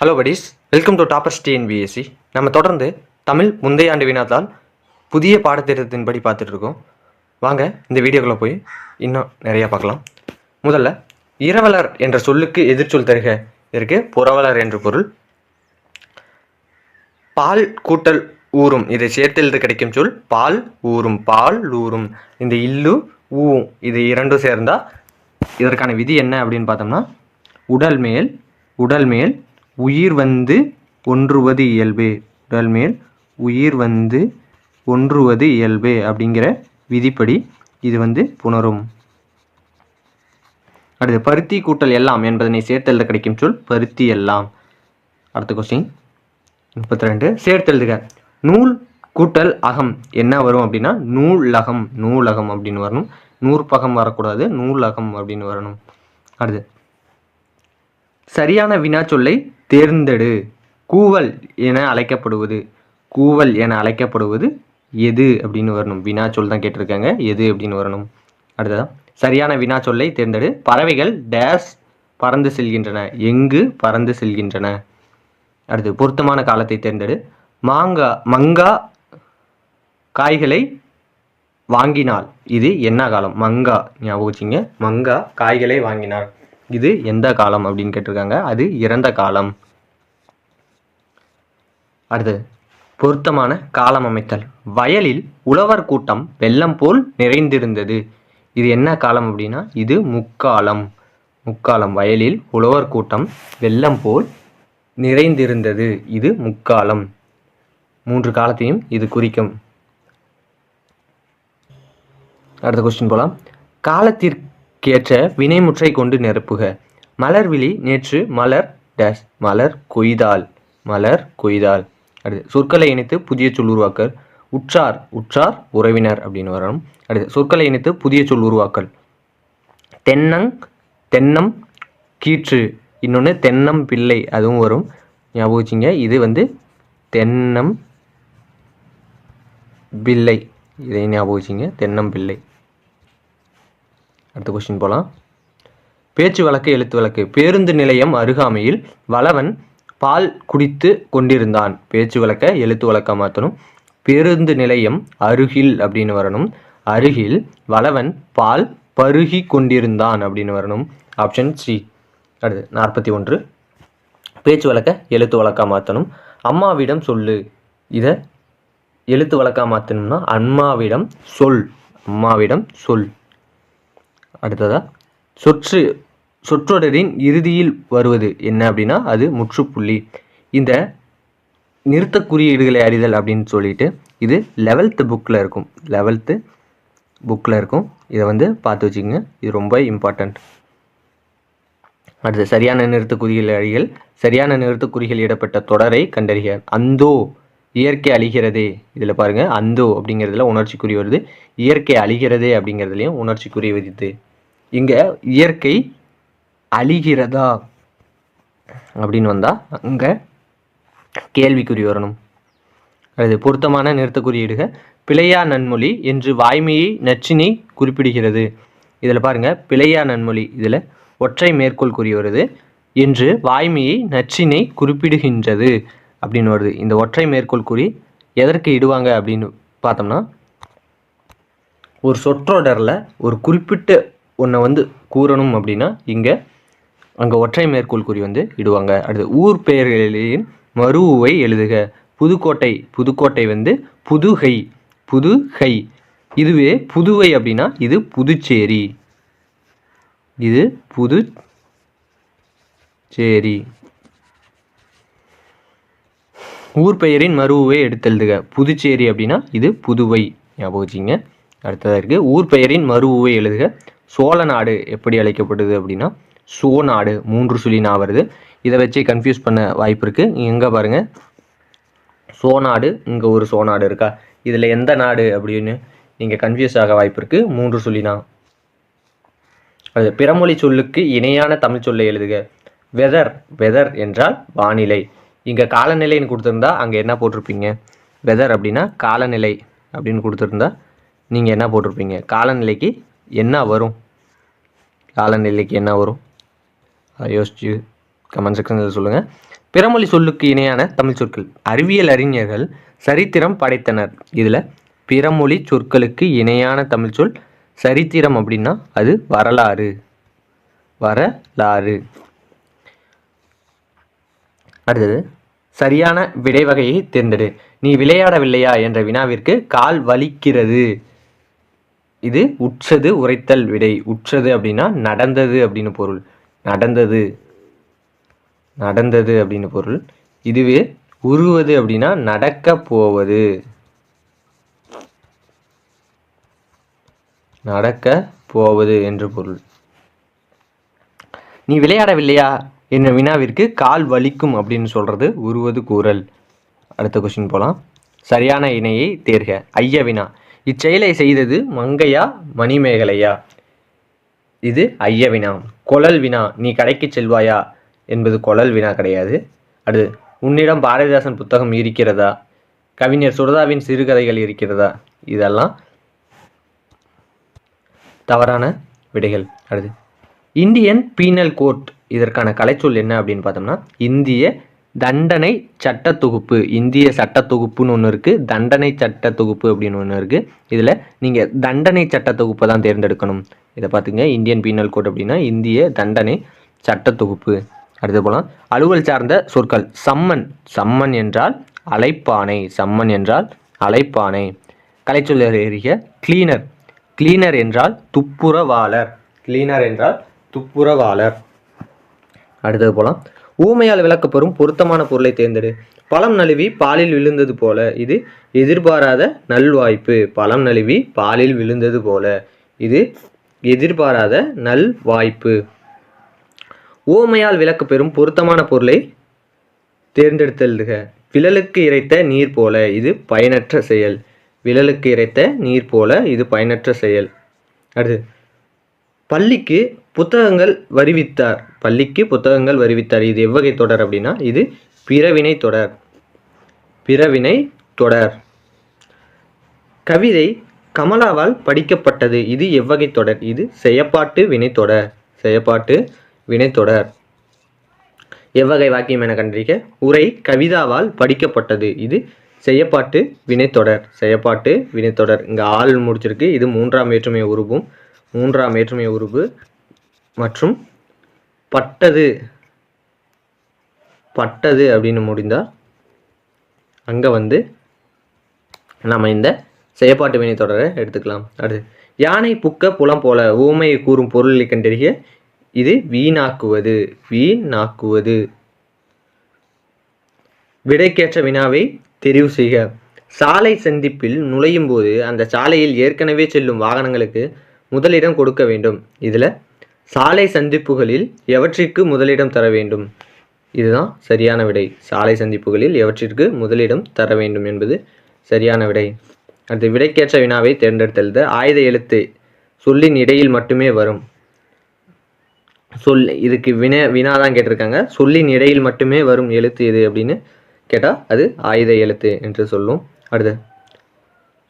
Hello buddies welcome to toppers TNPSC நம்ம தொடர்ந்து தமிழ் முந்தைய ஆண்டு வினாத்தால் புதிய பாடத்திட்டத்தின்படி பார்த்துட்டு இருக்கோம். வாங்க இந்த வீடியோக்குள்ளே போய் இன்னும் நிறையா பார்க்கலாம். முதல்ல இரவலர் என்ற சொல்லுக்கு எதிர்ச்சொல் தருக. இதற்கு புறவலர் என்ற பொருள். பால் கூட்டல் ஊறும். இதை சேர்த்தெழுது கிடைக்கும் சொல் பால் ஊறும் பால் ஊறும். இந்த இல்லு ஊவும் இது இரண்டும் சேர்ந்தால் இதற்கான விதி என்ன அப்படின்னு பார்த்தோம்னா உடல் மேல் உடல் மேல் உயிர் வந்து ஒன்றுவது இயல்பு. உடல் மேல் உயிர் வந்து ஒன்றுவது இயல்பு அப்படிங்கிற விதிப்படி இது வந்து புணரும். அடுத்து பருத்தி கூட்டல் எல்லாம் என்பதனை சேர்த்தெழுத கிடைக்கும் சொல் பருத்தி எல்லாம். அடுத்த கொஸ்டின் முப்பத்தி ரெண்டு சேர்த்தெழுதுக. நூல் கூட்டல் அகம் என்ன வரும் அப்படின்னா நூலகம் நூலகம் அப்படின்னு வரணும். நூற்பகம் வரக்கூடாது நூலகம் அப்படின்னு வரணும். அடுத்து சரியான வினாச்சொல்லை தேர்ந்தெடு. கூவல் என அழைக்கப்படுவது. கூவல் என அழைக்கப்படுவது எது அப்படின்னு வரணும். வினாச்சொல் தான் கேட்டிருக்காங்க. எது அப்படின்னு வரணும். அடுத்ததான் சரியான வினாச்சொல்லை தேர்ந்தெடு. பறவைகள் டேஸ் பறந்து செல்கின்றன. எங்கு பறந்து செல்கின்றன? அடுத்து பொருத்தமான காலத்தை தேர்ந்தெடு. மாங்கா மங்கா காய்களை வாங்கினால். இது என்ன காலம்? மங்கா ஞாபகம் வச்சுங்க மங்கா காய்களை வாங்கினார் இது எந்த காலம் அப்படின்னு கேட்டிருக்காங்க. அது இறந்த காலம். அடுத்து பொருத்தமான காலம் அமைத்தல். வயலில் உழவர் கூட்டம் வெள்ளம் போல் நிறைந்திருந்தது. இது என்ன காலம் அப்படின்னா இது முக்காலம். முக்காலம். வயலில் உழவர் கூட்டம் வெள்ளம் போல் நிறைந்திருந்தது. இது முக்காலம். மூன்று காலத்தையும் இது குறிக்கும். அடுத்த கொஸ்டின் போலாம். காலத்திற்கேற்ற வினைமுற்றை கொண்டு நிரப்புக. மலர்விழி நேற்று மலர் டேஷ் மலர் கொய்தால். மலர் கொய்தால். அடுத்து சொற்களை இணைத்து புதிய சொல் உருவாக்கல். உற்றார் உற்றார் உறவினர் அப்படின்னு வரணும். அடுத்து சொற்களை இணைத்து புதிய சொல் உருவாக்கல். தென்னங் தென்னம் கீற்று. இன்னொன்று தென்னம் பிள்ளை அதுவும் வரும். ஞாபகம் வச்சுங்க இது வந்து தென்னம் பிள்ளை. இதை ஞாபகம் வச்சுங்க தென்னம் பிள்ளை. அடுத்த கொஸ்டின் போகலாம் பேச்சு வழக்கு எழுத்து வழக்கு. பேருந்து நிலையம் அருகாமையில் வளவன் பால் குடித்து கொண்டிருந்தான். பேச்சு வழக்க எழுத்து வழக்க மாற்றணும் பேருந்து நிலையம் அருகில் அப்படின்னு வரணும். அருகில் வளவன் பால் பருகி கொண்டிருந்தான் அப்படின்னு வரணும். ஆப்ஷன் சி அடுத்து நாற்பத்தி ஒன்று. பேச்சு வழக்க எழுத்து வழக்கா மாற்றணும் அம்மாவிடம் சொல்லு. இதை எழுத்து வழக்கா மாற்றணும்னா அம்மாவிடம் சொல். அம்மாவிடம் சொல். அடுத்ததா? சொற்று சொற்றொடரின் இறுதியில் வருவது என்ன அப்படின்னா அது முற்றுப்புள்ளி. இந்த நிறுத்த குறியீடுகளை அறிதல் அப்படின்னு சொல்லிட்டு இது லெவல்த்து புக்கில் இருக்கும். லெவல்த்து புக்கில் இருக்கும். இதை வந்து பார்த்து வச்சுக்கோங்க. இது ரொம்ப இம்பார்ட்டண்ட் அடுத்து சரியான நிறுத்த குறிகள் அழிகள் சரியான நிறுத்த குறிகள் இடப்பட்ட தொடரை கண்டறிக. அந்தோ இயற்கை அழிகிறதே. இதில் பாருங்க. அந்தோ அப்படிங்கிறதுல உணர்ச்சிக்குறி வருது. இயற்கை அழிகிறதே அப்படிங்கிறதுலையும் உணர்ச்சிக்குறி வருது இங்கே இயற்கை அழிகிறதா? அப்படின்னு வந்தால் அங்கே கேள்விக்குறி வரணும். அது பொருத்தமான நிறுத்த குறியீடுக பிழையா நன்மொழி என்று வாய்மையை நச்சினை குறிப்பிடுகிறது. இதில் பாருங்கள் பிழையா நன்மொழி இதில் ஒற்றை மேற்கோள் குறி வருது. என்று வாய்மையை நச்சினை குறிப்பிடுகின்றது அப்படின்னு வருது. இந்த ஒற்றை மேற்கோள் குறி எதற்கு இடுவாங்க அப்படின்னு பார்த்தோம்னா ஒரு சொற்றொடரில் ஒரு குறிப்பிட்ட ஒன்றை வந்து கூறணும் அப்படின்னா இங்கே அங்கே ஒற்றை மேற்கோள் குறி வந்து இடுவாங்க. அடுத்து ஊர் பெயர்களின் மருவை எழுதுக. புதுக்கோட்டை புதுக்கோட்டை வந்து புதுகை புதுகை. இதுவே புதுவை அப்படின்னா இது புதுச்சேரி. இது புதுச்சேரி. ஊர் பெயரின் மருவை எடுத்தெழுதுக. புதுச்சேரி அப்படின்னா இது புதுவை. ஞாபகம் வச்சுங்க அடுத்ததாக இருக்குது ஊர் பெயரின் மருவை எழுதுக. சோழ நாடு எப்படி அழைக்கப்படுது அப்படின்னா சோ நாடு மூன்று சுழி நான் வருது இதை வச்சு கன்ஃபியூஸ் பண்ண வாய்ப்பு இருக்குது எங்கே பாருங்கள் சோநாடு இங்கே ஒரு சோநாடு இருக்கா? இதில் எந்த நாடு அப்படின்னு நீங்கள் கன்ஃபியூஸ் ஆக வாய்ப்பு இருக்குது மூன்று சுழினா அது பிறமொழி சொல்லுக்கு இணையான தமிழ் சொல்லை எழுதுக. வெதர் வெதர் என்றால் வானிலை. இங்கே காலநிலைன்னு கொடுத்துருந்தா அங்கே என்ன போட்டிருப்பீங்க? வெதர் அப்படின்னா காலநிலை அப்படின்னு கொடுத்துருந்தா நீங்கள் என்ன போட்டிருப்பீங்க? காலநிலைக்கு என்ன வரும்? காலநிலைக்கு என்ன வரும்? யோசிச்சு கமெண்ட் செக்ஷனில் சொல்லுங்கள் பிறமொழி சொல்லுக்கு இணையான தமிழ் சொற்கள். அறிவியல் அறிஞர்கள் சரித்திரம் படைத்தனர். இதில் பிறமொழி சொற்களுக்கு இணையான தமிழ் சொல் சரித்திரம் அப்படின்னா அது வரலாறு. வரலாறு. அடுத்தது சரியான விடை வகையை தேர்ந்தெடு. நீ விளையாடவில்லையா என்ற வினாவிற்கு கால் வலிக்கிறது. இது உற்றது உரைத்தல் விடை. உற்றது அப்படின்னா நடந்தது அப்படின்னு பொருள். நடந்தது. நடந்தது அப்படின்னு பொருள். இதுவே உருவது அப்படின்னா நடக்க போவது. நடக்க போவது என்று பொருள். நீ விளையாடவில்லையா? என்ற வினாவிற்கு கால் வலிக்கும் அப்படின்னு சொல்றது உருவது கூறல். அடுத்த கொஸ்டின் போகலாம் சரியான இணையை தேர்க. ஐய வினா இச்செயலை செய்தது மங்கையா மணிமேகலையா? இது ஐய வினா. கொழல் வினா. நீ கடைக்கு செல்வாயா? என்பது கொழல் வினா கிடையாது. அடுத்து உன்னிடம் பாரதிதாசன் புத்தகம் இருக்கிறதா? கவிஞர் சுரதாவின் சிறுகதைகள் இருக்கிறதா? இதெல்லாம் தவறான விடைகள். அடுத்து இந்தியன் பீனல் கோர்ட். இதற்கான கலைச்சொல் என்ன அப்படின்னு பார்த்தோம்னா இந்திய தண்டனை சட்ட தொகுப்பு. இந்திய சட்ட தொகுப்புன்னு ஒன்று இருக்குது தண்டனை சட்ட தொகுப்பு அப்படின்னு ஒன்று இருக்குது இதில் நீங்கள் தண்டனை சட்ட தொகுப்பை தான் தேர்ந்தெடுக்கணும். இதை பார்த்துங்க. இந்தியன் பீனல் கோட் அப்படின்னா இந்திய தண்டனை சட்ட தொகுப்பு. அடுத்து போகலாம் அலுவல் சார்ந்த சொற்கள். சம்மன். சம்மன் என்றால் அழைப்பானை சம்மன் என்றால் அழைப்பானை கலைச்சொல்லர் எறிக கிளீனர். கிளீனர் என்றால் துப்புரவாளர். கிளீனர் என்றால் துப்புரவாளர். அடுத்தது போகலாம் ஊமையால் விளக்கப்பெறும் பொருத்தமான பொருளை தேர்ந்தெடு. பழம் நழுவி பாலில் விழுந்தது போல. இது எதிர்பாராத நல்வாய்ப்பு. பழம் நழுவி பாலில் விழுந்தது போல. இது எதிர்பாராத நல் வாய்ப்பு. ஓமையால் விளக்கு பெறும் பொருத்தமான பொருளை தேர்ந்தெடுத்தல்க விழலுக்கு இறைத்த நீர் போல இது பயனற்ற செயல். விழலுக்கு இறைத்த நீர் போல இது பயனற்ற செயல். அடுத்து பள்ளிக்கு புத்தகங்கள் வருவித்தார். பள்ளிக்கு புத்தகங்கள் வருவித்தார். இது எவ்வகை தொடர் அப்படின்னா இது பிறவினை தொடர். பிறவினை தொடர். கவிதை கமலாவால் படிக்கப்பட்டது இது எவ்வகை தொடர்? இது செயப்பாட்டு வினைத்தொடர் செயப்பாட்டு வினைத்தொடர் எவ்வகை வாக்கியம் என கண்டிருக்க உரை கவிதாவால் படிக்கப்பட்டது. இது செய்யப்பாட்டு வினைத்தொடர் செய்யப்பாட்டு வினைத்தொடர் இங்கே ஆள் முடிச்சிருக்கு. இது மூன்றாம் வேற்றுமை உருவும் மூன்றாம் வேற்றுமை உருவு மற்றும் பட்டது. பட்டது அப்படின்னு முடிந்தால் அங்கே வந்து நம்ம இந்த செயற்பாட்டு வினை தொடரை எடுத்துக்கலாம். அடுத்து யானை புக்க புலம் போல ஊமையை கூறும் பொருளை கண்டறிய இது வீணாக்குவது வீணாக்குவது. விடைக்கேற்ற வினாவை தெரிவு செய்க. சாலை சந்திப்பில் நுழையும் போது அந்த சாலையில் ஏற்கனவே செல்லும் வாகனங்களுக்கு முதலிடம் கொடுக்க வேண்டும். இதில் சாலை சந்திப்புகளில் எவற்றிற்கு முதலிடம் தர வேண்டும்? இதுதான் சரியான விடை. சாலை சந்திப்புகளில் எவற்றிற்கு முதலிடம் தர வேண்டும் என்பது சரியான விடை. அடுத்து விடைக்கேற்ற வினாவை தேர்ந்தெடுத்தெழுத ஆயுத எழுத்து சொல்லின் இடையில் மட்டுமே வரும். சொல் இதுக்கு வினா தான் கேட்டிருக்காங்க. சொல்லின் இடையில் மட்டுமே வரும் எழுத்து எது அப்படின்னு கேட்டால் அது ஆயுத எழுத்து என்று சொல்லும். அடுத்து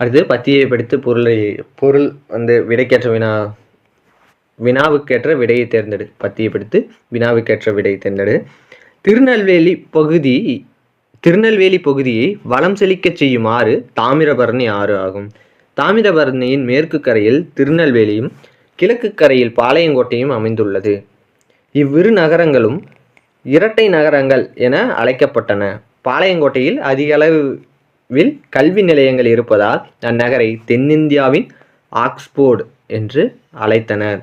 அடுத்து பத்தியை படித்து பொருளை பொருள் வந்து விடைக்கேற்ற வினா வினாவுக்கேற்ற விடையை தேர்ந்தெடு. பத்தியை படித்து வினாவுக்கேற்ற விடையை தேர்ந்தெடு. திருநெல்வேலி பகுதி திருநெல்வேலி பகுதியை வளம் செழிக்கச் செய்யும் ஆறு தாமிரபரணி ஆறு ஆகும். தாமிரபரணியின் மேற்கு கரையில் திருநெல்வேலியும் கிழக்கு கரையில் பாளையங்கோட்டையும் அமைந்துள்ளது. இவ்விரு நகரங்களும் இரட்டை நகரங்கள் என அழைக்கப்பட்டன. பாளையங்கோட்டையில் அதிக அளவில் கல்வி நிலையங்கள் இருப்பதால் அந்நகரை தென்னிந்தியாவின் ஆக்ஸ்போர்டு என்று அழைத்தனர்.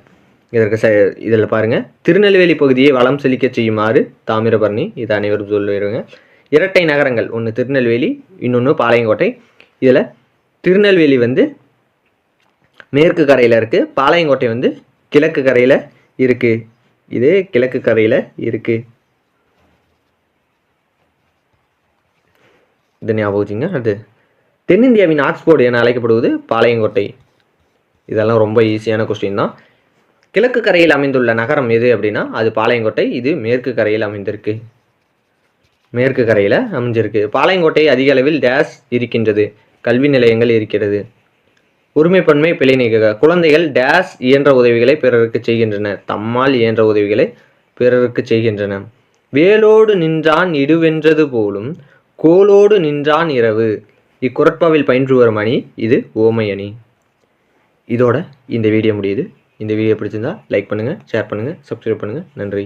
இதற்கு ச இதில் பாருங்கள் திருநெல்வேலி பகுதியை வளம் செழிக்கச் செய்யுமாறு தாமிரபரணி இது அனைவரும் சொல்லிடுங்க இரட்டை நகரங்கள் ஒன்று திருநெல்வேலி இன்னொன்று பாளையங்கோட்டை. இதில் திருநெல்வேலி வந்து மேற்கு கரையில் இருக்குது பாளையங்கோட்டை வந்து கிழக்கு கரையில் இருக்குது இது கிழக்கு கரையில் இருக்குது இது ஞாபகம் அது தென்னிந்தியாவின் ஆக்ஸ்போர்டு என அழைக்கப்படுவது பாளையங்கோட்டை. இதெல்லாம் ரொம்ப ஈஸியான கொஸ்டின் தான். கிழக்கு கரையில் அமைந்துள்ள நகரம் எது அப்படின்னா அது பாளையங்கோட்டை இது மேற்கு கரையில் அமைந்திருக்கு. மேற்கு கரையில் அமைஞ்சிருக்கு. பாளையங்கோட்டை அதிக அளவில் டேஸ் இருக்கின்றது. கல்வி நிலையங்கள் இருக்கிறது. உரிமைப்பன்மை பிழை நீக்க குழந்தைகள் டேஸ் இயன்ற உதவிகளை பிறருக்கு செய்கின்றன. தம்மால் இயன்ற உதவிகளை பிறருக்கு செய்கின்றன. வேலோடு நின்றான் இடுவென்றது போலும் கோலோடு நின்றான் இரவு. இக்குரட்பாவில் பயின்று வரும் அணி இது ஓமை அணி. இதோட இந்த வீடியோ முடியுது. இந்த வீடியோ பிடிச்சிருந்தா லைக் பண்ணுங்கள் ஷேர் பண்ணுங்கள் சப்ஸ்கிரைப் பண்ணுங்கள் நன்றி.